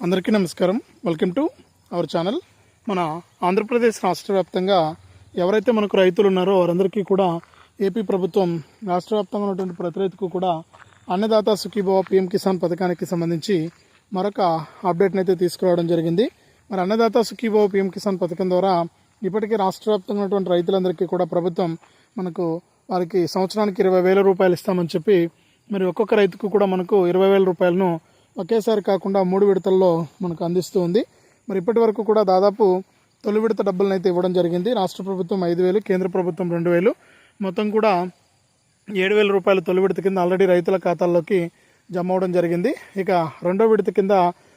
అందరికీ నమస్కారం. Welcome to our channel మన ఆంధ్రప్రదేశ్ రాష్ట్ర వ్యాప్తంగా ఎవరైతే మనకు రైతులు ఉన్నారో వారందరికీ కూడా ఏపీ ప్రభుత్వం రాష్ట్ర వ్యాప్తంగా ఉన్నటువంటి ప్రతి రైతుకు కూడా అన్నదాత సుఖీభవ పిఎం కిసాన్ పథకానికి సంబంధించి మరొక అప్డేట్ని అయితే తీసుకురావడం జరిగింది. మరి అన్నదాత సుఖీభవ పిఎం కిసాన్ పథకం ద్వారా ఇప్పటికే రాష్ట్ర వ్యాప్తంగా ఉన్నటువంటి రైతులందరికీ కూడా ప్రభుత్వం మనకు వారికి సంవత్సరానికి ఇరవై వేల రూపాయలు ఇస్తామని చెప్పి మరి ఒక్కొక్క రైతుకు కూడా మనకు ఇరవై వేల రూపాయలను ఒకేసారి కాకుండా మూడు విడతల్లో మనకు అందిస్తూ ఉంది. మరి ఇప్పటి వరకు కూడా దాదాపు తొలి విడత డబ్బులను అయితే ఇవ్వడం జరిగింది. రాష్ట్ర ప్రభుత్వం ఐదు వేలు కేంద్ర ప్రభుత్వం రెండు వేలు. మొత్తం కూడా ఏడు వేల రూపాయలు తొలి విడత కింద ఆల్రెడీ రైతుల ఖాతాల్లోకి జమ అవడం జరిగింది. ఇక రెండో విడత కింద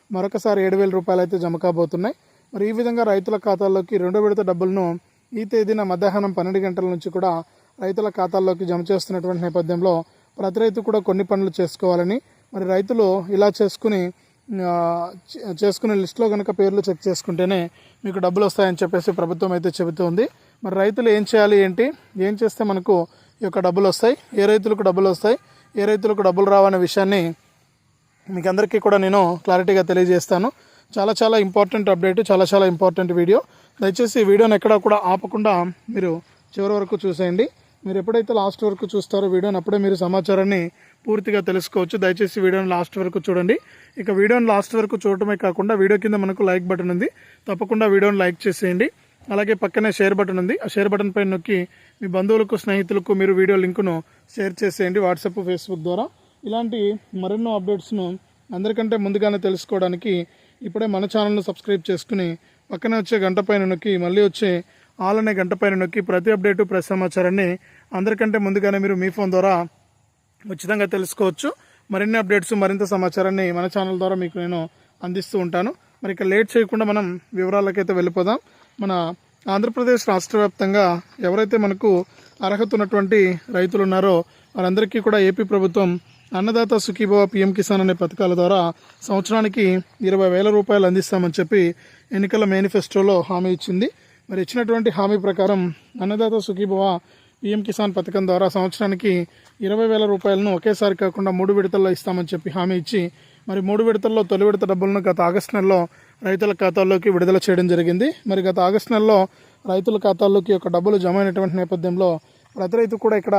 మరొకసారి ఏడు వేల రూపాయలు అయితే జమ కాబోతున్నాయి. మరి ఈ విధంగా రైతుల ఖాతాల్లోకి రెండో విడత డబ్బులను ఈ తేదీన మధ్యాహ్నం పన్నెండు గంటల నుంచి కూడా రైతుల ఖాతాల్లోకి జమ చేస్తున్నటువంటి నేపథ్యంలో ప్రతి రైతు కూడా కొన్ని పనులు చేసుకోవాలని మరి రైతులు ఇలా చేసుకుని చేసుకునే లిస్టులో కనుక పేర్లు చెక్ చేసుకుంటేనే మీకు డబ్బులు వస్తాయని చెప్పేసి ప్రభుత్వం అయితే చెబుతుంది. మరి రైతులు ఏం చేయాలి ఏంటి? ఏం చేస్తే మనకు ఈ యొక్క డబ్బులు వస్తాయి? ఏ రైతులకు డబ్బులు వస్తాయి? ఏ రైతులకు డబ్బులు రావనే విషయాన్ని మీకు అందరికీ కూడా నేను క్లారిటీగా తెలియజేస్తాను. చాలా చాలా ఇంపార్టెంట్ అప్డేట్ చాలా చాలా ఇంపార్టెంట్ వీడియో. దయచేసి ఈ వీడియోని ఎక్కడా కూడా ఆపకుండా మీరు చివరి వరకు చూసేయండి. మీరు ఎప్పుడైతే లాస్ట్ వరకు చూస్తారో వీడియోని అప్పుడే మీరు సమాచారాన్ని పూర్తిగా తెలుసుకోవచ్చు. దయచేసి వీడియోని లాస్ట్ వరకు చూడండి. ఇక వీడియోని లాస్ట్ వరకు చూడటమే కాకుండా వీడియో కింద మనకు లైక్ బటన్ ఉంది. తప్పకుండా వీడియోని లైక్ చేసేయండి. అలాగే పక్కనే షేర్ బటన్ ఉంది. ఆ షేర్ బటన్ పైన నొక్కి మీ బంధువులకు స్నేహితులకు మీరు వీడియో లింకును షేర్ చేసేయండి వాట్సాప్ ఫేస్బుక్ ద్వారా. ఇలాంటి మరెన్నో అప్డేట్స్ను అందరికంటే ముందుగానే తెలుసుకోవడానికి ఇప్పుడే మన ఛానల్ను సబ్స్క్రైబ్ చేసుకుని పక్కనే వచ్చే గంట పైన నొక్కి మళ్ళీ వచ్చే ఆల్ అనే గంట పైన నొక్కి ప్రతి అప్డేటు ప్రతి సమాచారాన్ని అందరికంటే ముందుగానే మీరు మీ ఫోన్ ద్వారా ఉచితంగా తెలుసుకోవచ్చు. మరిన్ని అప్డేట్స్ మరింత సమాచారాన్ని మన ఛానల్ ద్వారా మీకు నేను అందిస్తూ ఉంటాను. మరి ఇక లేట్ చేయకుండా మనం వివరాలకైతే వెళ్ళిపోదాం. మన ఆంధ్రప్రదేశ్ రాష్ట్ర వ్యాప్తంగా ఎవరైతే మనకు అర్హత ఉన్నటువంటి రైతులు ఉన్నారో వారందరికీ కూడా ఏపీ ప్రభుత్వం అన్నదాత సుఖీభవ పిఎం కిసాన్ అనే పథకాల ద్వారా సంవత్సరానికి ఇరవై వేల రూపాయలు అందిస్తామని చెప్పి ఎన్నికల మేనిఫెస్టోలో హామీ ఇచ్చింది. మరి ఇచ్చినటువంటి హామీ ప్రకారం అన్నదాత సుఖీభవ పిఎం కిసాన్ పథకం ద్వారా సంవత్సరానికి ఇరవై వేల రూపాయలను ఒకేసారి కాకుండా మూడు విడతల్లో ఇస్తామని చెప్పి హామీ ఇచ్చి మరి మూడు విడతల్లో తొలి విడత డబ్బులను గత ఆగస్టు నెలలో రైతుల ఖాతాల్లోకి విడుదల చేయడం జరిగింది. మరి గత ఆగస్టు నెలలో రైతుల ఖాతాల్లోకి ఒక డబ్బులు జమ అయినటువంటి నేపథ్యంలో ప్రతి రైతు కూడా ఇక్కడ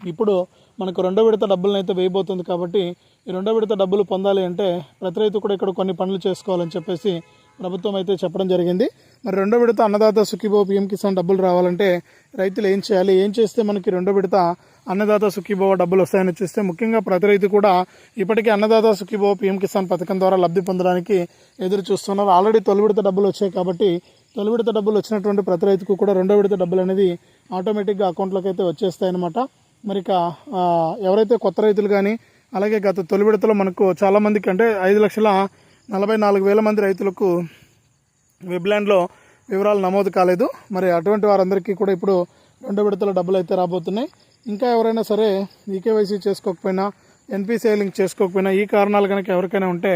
ఇప్పుడు మనకు రెండో విడత డబ్బులను అయితే వేయబోతుంది కాబట్టి ఈ రెండో విడత డబ్బులు పొందాలి అంటే ప్రతి రైతు కూడా ఇక్కడ కొన్ని పనులు చేసుకోవాలని చెప్పేసి ప్రభుత్వం అయితే చెప్పడం జరిగింది. మరి రెండో విడత అన్నదాత సుఖీభో పిఎం కిసాన్ డబ్బులు రావాలంటే రైతులు ఏం చేయాలి? ఏం చేస్తే మనకి రెండో విడత అన్నదాత సుఖీభవ డబ్బులు వస్తాయని చూస్తే ముఖ్యంగా ప్రతి రైతు కూడా ఇప్పటికీ అన్నదాత సుఖీభవ పిఎం కిసాన్ పథకం ద్వారా లబ్ధి పొందడానికి ఎదురు చూస్తున్నారు. ఆల్రెడీ తొలి విడత డబ్బులు వచ్చాయి కాబట్టి తొలి విడత డబ్బులు వచ్చినటువంటి ప్రతి రైతుకు కూడా రెండో విడత డబ్బులు అనేది ఆటోమేటిక్గా అకౌంట్లోకి అయితే వచ్చేస్తాయన్నమాట. మరి ఇక ఎవరైతే కొత్త రైతులు కానీ అలాగే గత తొలి విడతలో మనకు చాలామందికి అంటే ఐదు లక్షల నలభై నాలుగు వేల మంది రైతులకు వెబ్లాండ్లో వివరాలు నమోదు కాలేదు. మరి అటువంటి వారందరికీ కూడా ఇప్పుడు రెండో విడతల డబ్బులు అయితే రాబోతున్నాయి. ఇంకా ఎవరైనా సరే eKYC చేసుకోకపోయినా N P C I link చేసుకోకపోయినా ఈ కారణాలు కనుక ఎవరికైనా ఉంటే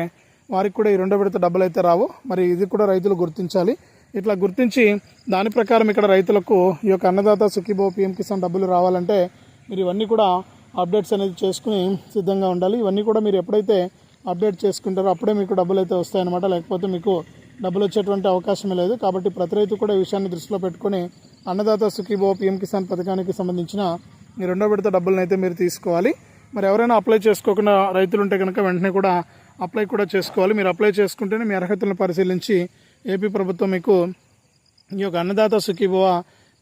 వారికి కూడా ఈ రెండో విడత డబ్బులు అయితే రావు. మరి ఇది కూడా రైతులు గుర్తించాలి. ఇట్లా గుర్తించి దాని ప్రకారం ఇక్కడ రైతులకు ఈ యొక్క అన్నదాత సుఖీభో పిఎం కిసాన్ డబ్బులు రావాలంటే మీరు ఇవన్నీ కూడా అప్డేట్స్ అనేది చేసుకుని సిద్ధంగా ఉండాలి. ఇవన్నీ కూడా మీరు ఎప్పుడైతే అప్డేట్ చేసుకుంటారో అప్పుడే మీకు డబ్బులు అయితే వస్తాయన్నమాట. లేకపోతే మీకు డబ్బులు వచ్చేటువంటి అవకాశమే లేదు. కాబట్టి ప్రతి రైతు కూడా ఈ విషయాన్ని దృష్టిలో పెట్టుకొని అన్నదాత సుఖీభో పీఎం కిసాన్ పథకానికి సంబంధించిన ఈ రెండో విడత డబ్బులను అయితే మీరు తీసుకోవాలి. మరి ఎవరైనా అప్లై చేసుకోకుండా రైతులు ఉంటే కనుక వెంటనే కూడా అప్లై కూడా చేసుకోవాలి. మీరు అప్లై చేసుకుంటేనే మీ అర్హతలను పరిశీలించి ఏపీ ప్రభుత్వం మీకు ఈ యొక్క అన్నదాత సుఖీభవ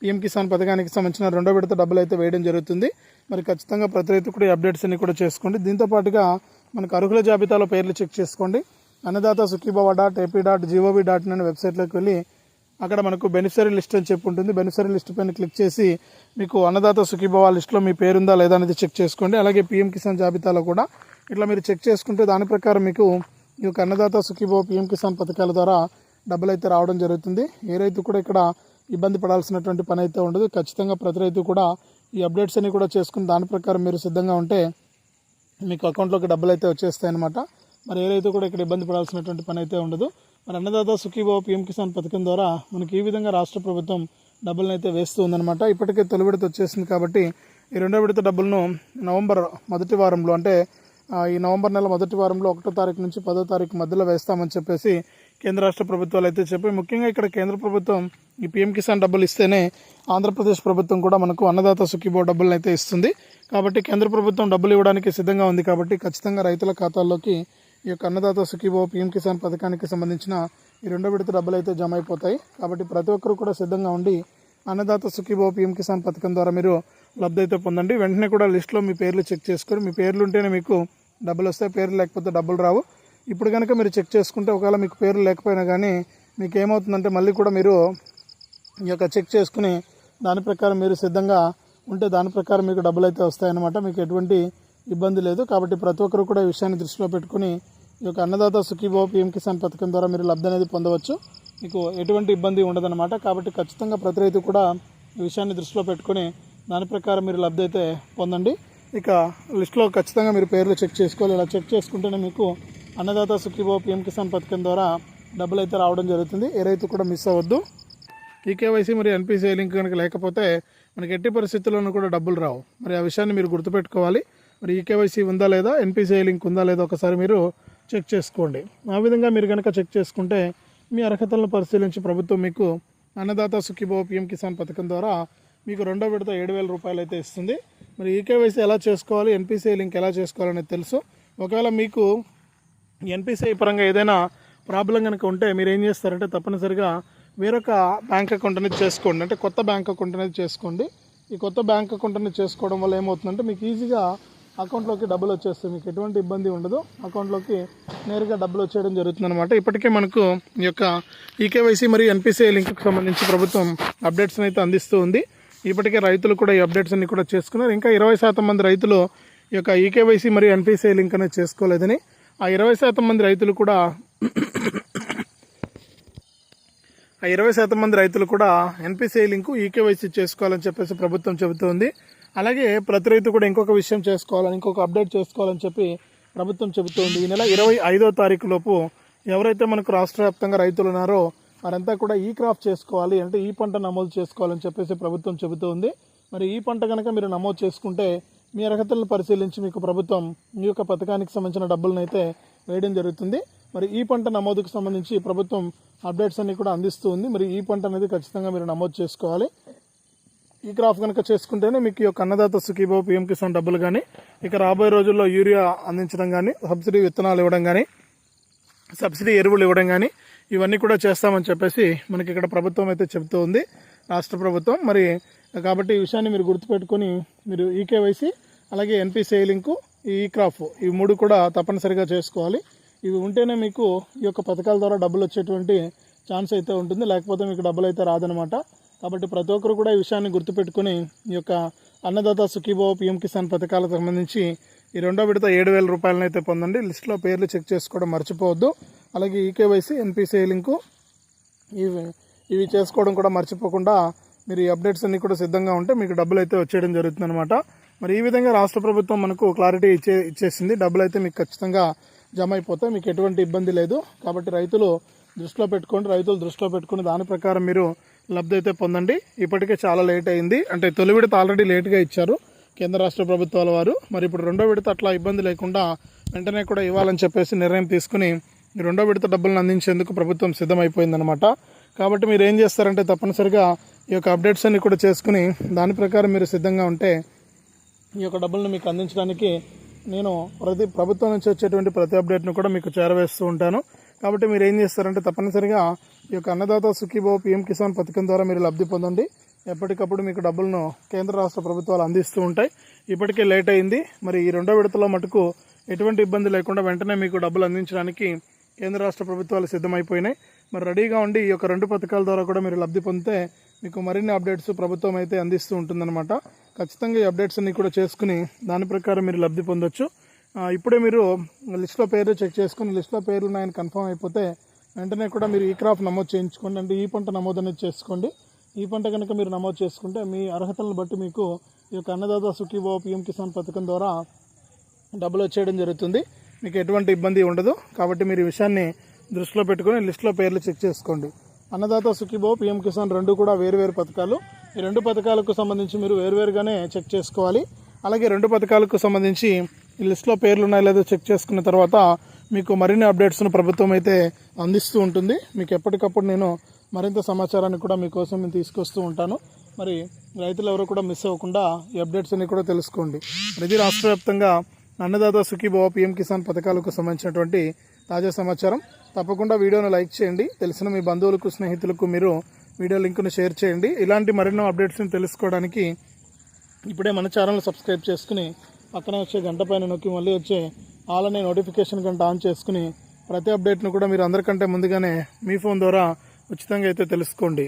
పీఎం కిసాన్ పథకానికి సంబంధించిన రెండో విడత డబ్బులు అయితే వేయడం జరుగుతుంది. మరి ఖచ్చితంగా ప్రతి రైతు కూడా ఈ అప్డేట్స్ అన్ని కూడా చేసుకోండి. దీంతో పాటుగా మనకు అర్హుల జాబితాలో పేర్లు చెక్ చేసుకోండి. Annadata Sukhibhava dot AP dot G O V dot in అనే వెబ్సైట్లోకి వెళ్ళి అక్కడ మనకు బెనిఫిషరీ లిస్ట్ అని చెప్పి ఉంటుంది. బెనిఫిషరీ లిస్ట్ పైన క్లిక్ చేసి మీకు అన్నదాత సుఖీభవ లిస్ట్లో మీ పేరుందా లేదా అనేది చెక్ చేసుకోండి. అలాగే పిఎం కిసాన్ జాబితాలో కూడా ఇట్లా మీరు చెక్ చేసుకుంటే దాని ప్రకారం మీకు ఈ యొక్క అన్నదాత సుఖీభవ పిఎం కిసాన్ పథకాల ద్వారా డబ్బులు అయితే రావడం జరుగుతుంది. ఏ రైతు కూడా ఇక్కడ ఇబ్బంది పడాల్సినటువంటి పని అయితే ఉండదు. ఖచ్చితంగా ప్రతి రైతు కూడా ఈ అప్డేట్స్ అన్ని కూడా చేసుకుని దాని ప్రకారం మీరు సిద్ధంగా ఉంటే మీకు అకౌంట్లోకి డబ్బులు అయితే వచ్చేస్తాయి అనమాట మరి ఏదైతే కూడా ఇక్కడ ఇబ్బంది పడాల్సినటువంటి పని అయితే ఉండదు. మరి అన్నదాత సుఖీభావ పిఎం కిసాన్ పథకం ద్వారా మనకి ఈ విధంగా రాష్ట్ర ప్రభుత్వం డబ్బులను అయితే వేస్తూ ఉందన్నమాట. ఇప్పటికే తొలి విడత వచ్చేసింది కాబట్టి ఈ రెండో విడత డబ్బులను నవంబర్ మొదటి వారంలో అంటే ఈ నవంబర్ నెల మొదటి వారంలో ఒకటో తారీఖు నుంచి పదో తారీఖు మధ్యలో వేస్తామని చెప్పేసి కేంద్ర రాష్ట్ర ప్రభుత్వాలు అయితే చెప్పి ముఖ్యంగా ఇక్కడ కేంద్ర ప్రభుత్వం ఈ పీఎం కిసాన్ డబ్బులు ఇస్తేనే ఆంధ్రప్రదేశ్ ప్రభుత్వం కూడా మనకు అన్నదాత సుఖీబో డబ్బులను అయితే ఇస్తుంది. కాబట్టి కేంద్ర ప్రభుత్వం డబ్బులు ఇవ్వడానికి సిద్ధంగా ఉంది కాబట్టి ఖచ్చితంగా రైతుల ఖాతాల్లోకి ఈ యొక్క అన్నదాత సుఖీబో పీఎం కిసాన్ పథకానికి సంబంధించిన ఈ రెండో విడత డబ్బులు అయితే జమ అయిపోతాయి. కాబట్టి ప్రతి ఒక్కరు కూడా సిద్ధంగా ఉండి అన్నదాత సుఖీబో పీఎం కిసాన్ పథకం ద్వారా మీరు లబ్ధి అయితే పొందండి. వెంటనే కూడా లిస్ట్లో మీ పేర్లు చెక్ చేసుకొని మీ పేర్లు ఉంటేనే మీకు డబ్బులు వస్తాయి. పేర్లు లేకపోతే డబ్బులు రావు. ఇప్పుడు కనుక మీరు చెక్ చేసుకుంటే ఒకవేళ మీకు పేర్లు లేకపోయినా కానీ మీకు ఏమవుతుందంటే మళ్ళీ కూడా మీరు ఈ యొక్క చెక్ చేసుకుని దాని ప్రకారం మీరు సిద్ధంగా ఉంటే దాని ప్రకారం మీకు డబ్బులు అయితే వస్తాయన్నమాట. మీకు ఎటువంటి ఇబ్బంది లేదు. కాబట్టి ప్రతి ఒక్కరు కూడా ఈ విషయాన్ని దృష్టిలో పెట్టుకుని ఈ యొక్క అన్నదాత సుఖీభావ పిఎం కిసాన్ పథకం ద్వారా మీరు లబ్ధి అనేది పొందవచ్చు. మీకు ఎటువంటి ఇబ్బంది ఉండదన్నమాట. కాబట్టి ఖచ్చితంగా ప్రతి రైతు కూడా ఈ విషయాన్ని దృష్టిలో పెట్టుకుని దాని ప్రకారం మీరు లబ్ధి అయితే పొందండి. ఇక లిస్ట్లో ఖచ్చితంగా మీరు పేర్లు చెక్ చేసుకోవాలి. ఇలా చెక్ చేసుకుంటేనే మీకు అన్నదాత సుఖీభో పిఎం కిసాన్ పథకం ద్వారా డబ్బులు అయితే రావడం జరుగుతుంది. ఏ రైతు కూడా మిస్ అవ్వద్దు. ఈ కేవైసీ మరి ఎన్పిసిఐ లింక్ కనుక లేకపోతే మనకి ఎట్టి పరిస్థితుల్లోనూ కూడా డబ్బులు రావు. మరి ఆ విషయాన్ని మీరు గుర్తుపెట్టుకోవాలి. మరి ఈ కేవైసీ ఉందా లేదా ఎన్పిసిఐ లింక్ ఉందా లేదా ఒకసారి మీరు చెక్ చేసుకోండి. ఆ విధంగా మీరు కనుక చెక్ చేసుకుంటే మీ అర్హతలను పరిశీలించి ప్రభుత్వం మీకు అన్నదాత సుఖీభో పిఎం కిసాన్ పథకం ద్వారా మీకు రెండో విడత ఏడు వేల రూపాయలు అయితే ఇస్తుంది. మరి ఈ ఎలా చేసుకోవాలి ఎన్పిసిఐ లింక్ ఎలా చేసుకోవాలనేది తెలుసు. ఒకవేళ మీకు ఎన్పిసిఐ పరంగా ఏదైనా ప్రాబ్లం కనుక ఉంటే మీరు ఏం చేస్తారంటే తప్పనిసరిగా వేరొక బ్యాంక్ అకౌంట్ అనేది చేసుకోండి. అంటే కొత్త బ్యాంక్ అకౌంట్ అనేది చేసుకోండి. ఈ కొత్త బ్యాంక్ అకౌంట్ అనేది చేసుకోవడం వల్ల ఏమవుతుందంటే మీకు ఈజీగా అకౌంట్లోకి డబ్బులు వచ్చేస్తాయి. మీకు ఎటువంటి ఇబ్బంది ఉండదు. అకౌంట్లోకి నేరుగా డబ్బులు వచ్చేయడం జరుగుతుంది అనమాట ఇప్పటికే మనకు ఈ యొక్క ఈకేవైసీ మరియు ఎన్పిసిఐ లింక్కి సంబంధించి ప్రభుత్వం అప్డేట్స్ని అయితే అందిస్తూ ఉంది. ఇప్పటికే రైతులు కూడా ఈ అప్డేట్స్ అన్ని కూడా చేసుకున్నారు. ఇంకా ఇరవై శాతం మంది రైతులు ఈ యొక్క ఈకేవైసీ మరియు ఎన్పిసిఐ లింక్ అనేది చేసుకోలేదని ఆ ఇరవై శాతం మంది రైతులు కూడా ఆ ఇరవై శాతం మంది రైతులు కూడా ఎన్పిసిఐ లింకు ఈకేవైసీ చేసుకోవాలని చెప్పేసి ప్రభుత్వం చెబుతోంది. అలాగే ప్రతి రైతు కూడా ఇంకొక విషయం చేసుకోవాలని ఇంకొక అప్డేట్ చేసుకోవాలని చెప్పి ప్రభుత్వం చెబుతోంది. ఈ నెల ఇరవై ఐదో తారీఖు లోపు ఎవరైతే మనకు రాష్ట్ర వ్యాప్తంగా రైతులు ఉన్నారో వారంతా కూడా ఈ క్రాప్ చేసుకోవాలి అంటే ఈ పంట నమోదు చేసుకోవాలని చెప్పేసి ప్రభుత్వం చెబుతోంది. మరి ఈ పంట కనుక మీరు నమోదు చేసుకుంటే మీ అర్హతలను పరిశీలించి మీకు ప్రభుత్వం మీ యొక్క పథకానికి సంబంధించిన డబ్బులను అయితే వేయడం జరుగుతుంది. మరి ఈ పంట నమోదుకు సంబంధించి ప్రభుత్వం అప్డేట్స్ అన్ని కూడా అందిస్తూ ఉంది. మరి ఈ పంట అనేది ఖచ్చితంగా మీరు నమోదు చేసుకోవాలి. ఈ క్రాప్ కనుక చేసుకుంటేనే మీకు ఈ యొక్క అన్నదాత సుఖీభో పిఎం కిసాన్ డబ్బులు కానీ ఇక రాబోయే రోజుల్లో యూరియా అందించడం కానీ సబ్సిడీ విత్తనాలు ఇవ్వడం కానీ సబ్సిడీ ఎరువులు ఇవ్వడం కానీ ఇవన్నీ కూడా చేస్తామని చెప్పేసి మనకి ఇక్కడ ప్రభుత్వం అయితే చెబుతూ ఉంది. రాష్ట్ర ప్రభుత్వం. మరి కాబట్టి ఈ విషయాన్ని మీరు గుర్తుపెట్టుకొని మీరు ఈకేవైసీ అలాగే ఎన్పిసిఐ లింకు ఈ క్రాఫ్ ఇవి మూడు కూడా తప్పనిసరిగా చేసుకోవాలి. ఇవి ఉంటేనే మీకు ఈ యొక్క పథకాల ద్వారా డబ్బులు వచ్చేటువంటి ఛాన్స్ అయితే ఉంటుంది. లేకపోతే మీకు డబ్బులు అయితే రాదనమాట కాబట్టి ప్రతి ఒక్కరు కూడా ఈ విషయాన్ని గుర్తుపెట్టుకొని ఈ యొక్క అన్నదాత సుఖీభావ పిఎం కిసాన్ పథకాలకు సంబంధించి ఈ రెండో విడత ఏడు వేల రూపాయలను అయితే పొందండి. లిస్ట్లో పేర్లు చెక్ చేసుకోవడం మర్చిపోవద్దు. అలాగే ఈకేవైసీ ఎన్పిసిఐ లింకు ఇవి ఇవి చేసుకోవడం కూడా మర్చిపోకుండా మీరు ఈ అప్డేట్స్ అన్ని కూడా సిద్ధంగా ఉంటే మీకు డబ్బులు అయితే వచ్చేయడం జరుగుతుందన్నమాట. మరి ఈ విధంగా రాష్ట్ర ప్రభుత్వం మనకు క్లారిటీ ఇచ్చే ఇచ్చేసింది. డబ్బులు అయితే మీకు ఖచ్చితంగా జమ అయిపోతాయి. మీకు ఎటువంటి ఇబ్బంది లేదు. కాబట్టి రైతులు దృష్టిలో పెట్టుకోండి. రైతులు దృష్టిలో పెట్టుకుని దాని ప్రకారం మీరు లబ్ధి అయితే పొందండి. ఇప్పటికే చాలా లేట్ అయింది. అంటే తొలి విడత ఆల్రెడీ లేట్గా ఇచ్చారు కేంద్ర రాష్ట్ర ప్రభుత్వాల వారు. మరి ఇప్పుడు రెండో విడత అట్లా ఇబ్బంది లేకుండా వెంటనే కూడా ఇవ్వాలని చెప్పేసి నిర్ణయం తీసుకుని రెండో విడత డబ్బులను అందించేందుకు ప్రభుత్వం సిద్ధమైపోయిందనమాట కాబట్టి మీరు ఏం చేస్తారంటే తప్పనిసరిగా ఈ యొక్క అప్డేట్స్ అన్ని కూడా చేసుకుని దాని ప్రకారం మీరు సిద్ధంగా ఉంటే ఈ యొక్క డబ్బులను మీకు అందించడానికి నేను ప్రతి ప్రభుత్వం నుంచి వచ్చేటువంటి ప్రతి అప్డేట్ను కూడా మీకు చేరవేస్తూ ఉంటాను. కాబట్టి మీరు ఏం చేస్తారంటే తప్పనిసరిగా ఈ యొక్క అన్నదాత సుఖీభావ పిఎం కిసాన్ పథకం ద్వారా మీరు లబ్ధి పొందండి. ఎప్పటికప్పుడు మీకు డబ్బులను కేంద్ర రాష్ట్ర ప్రభుత్వాలు అందిస్తూ ఉంటాయి. ఇప్పటికే లేట్ అయింది. మరి ఈ రెండో విడతలో మటుకు ఎటువంటి ఇబ్బంది లేకుండా వెంటనే మీకు డబ్బులు అందించడానికి కేంద్ర రాష్ట్ర ప్రభుత్వాలు సిద్ధమైపోయినాయి. మరి రెడీగా ఉండి ఈ యొక్క రెండు పథకాల ద్వారా కూడా మీరు లబ్ధి పొందితే మీకు మరిన్ని అప్డేట్స్ ప్రభుత్వం అయితే అందిస్తూ ఉంటుందన్నమాట. ఖచ్చితంగా ఈ అప్డేట్స్ అన్ని కూడా చేసుకుని దాని ప్రకారం మీరు లబ్ధి పొందొచ్చు. ఇప్పుడే మీరు లిస్ట్లో పేర్లు చెక్ చేసుకుని లిస్ట్లో పేర్లు ఉన్నాయని కన్ఫర్మ్ అయిపోతే వెంటనే కూడా మీరు ఈ క్రాప్ నమోదు చేయించుకోండి. అంటే ఈ పంట నమోదు అనేది చేసుకోండి. ఈ పంట కనుక మీరు నమోదు చేసుకుంటే మీ అర్హతలను బట్టి మీకు ఈ యొక్క అన్నదాత సుఖీభావ పిఎం కిసాన్ పథకం ద్వారా డబ్బులు వచ్చేయడం జరుగుతుంది. మీకు ఎటువంటి ఇబ్బంది ఉండదు. కాబట్టి మీరు ఈ విషయాన్ని దృష్టిలో పెట్టుకొని లిస్ట్లో పేర్లు చెక్ చేసుకోండి. అన్నదాత సుఖీబో పిఎం కిసాన్ రెండు కూడా వేరువేరు పథకాలు. ఈ రెండు పథకాలకు సంబంధించి మీరు వేరువేరుగానే చెక్ చేసుకోవాలి. అలాగే రెండు పథకాలకు సంబంధించి ఈ లిస్ట్లో పేర్లు ఉన్నాయో లేదో చెక్ చేసుకున్న తర్వాత మీకు మరిన్ని అప్డేట్స్ను ప్రభుత్వం అయితే అందిస్తూ ఉంటుంది. మీకు ఎప్పటికప్పుడు నేను మరింత సమాచారాన్ని కూడా మీకోసం నేను తీసుకొస్తూ ఉంటాను. మరి రైతులు ఎవరు కూడా మిస్ అవ్వకుండా ఈ అప్డేట్స్ అన్ని కూడా తెలుసుకోండి. ప్రతి ఇది రాష్ట్ర వ్యాప్తంగా అన్నదాత సుఖీభవ పిఎం కిసాన్ పథకాలకు సంబంధించినటువంటి తాజా సమాచారం తప్పకుండా వీడియోను లైక్ చేయండి. తెలిసిన మీ బంధువులకు స్నేహితులకు మీరు వీడియో లింక్ను షేర్ చేయండి. ఇలాంటి మరెన్నో అప్డేట్స్ని తెలుసుకోవడానికి ఇప్పుడే మన ఛానల్ సబ్స్క్రైబ్ చేసుకుని పక్కనే వచ్చే గంట పైన నొక్కి మళ్ళీ వచ్చే ఆలనే నోటిఫికేషన్ గంట ఆన్ చేసుకుని ప్రతి అప్డేట్ను కూడా మీరు అందరికంటే ముందుగానే మీ ఫోన్ ద్వారా ఉచితంగా అయితే తెలుసుకోండి.